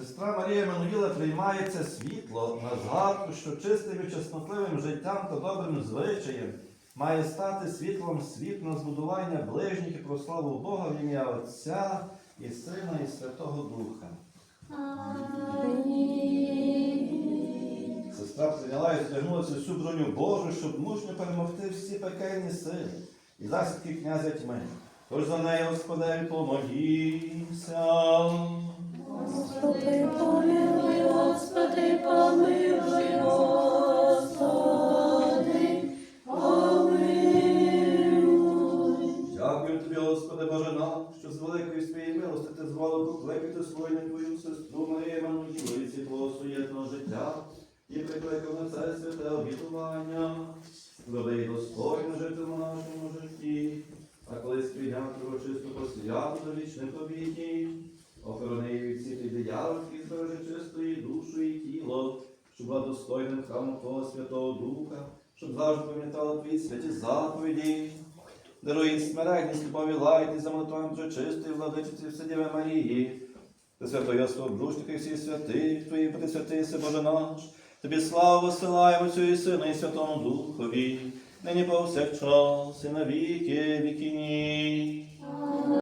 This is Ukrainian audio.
Сестра Марія Мануїла приймає це світло на згадку, що чистим і чеснотливим життям та добрим звичаєм має стати світлом світ на збудування ближніх і прославу Бога в ім'я Отця і Сина і Святого Духа. Сестра прийняла і звернулася всю броню Божу, щоб мужньо перемогти всі пекельні сили і засідки князя тьми. Тож за неї, Господи, помолімся. Господи, помилуй, Господи, помилуй, Господи, помилуй. Дякую тобі, Господи Боже наш, що з великої своєї милости ти звало покликати свою твою сестру Марію Мануїлу і світло суєтного життя і прикликав на це святе обітування. Зроби достойно жити в нашому житті, а коли сприйняти урочисту посвяту до вічних обітів, охорони всіх дияволів і збережи чистої душу і тіло, щоб була достойним храмом Твого Святого Духа, щоб завжди пам'ятала твої святі заповіді. Даруй смиренність, любові лайні, за молитвами пречистої владичиці Вседіви Марії, та святої Освобожника і всіх святих, Твої присвятися, Боже наш, Тобі славу висилаємо Отцю і Сину і Святому Духові, нині повсякчас і на віки вікіні.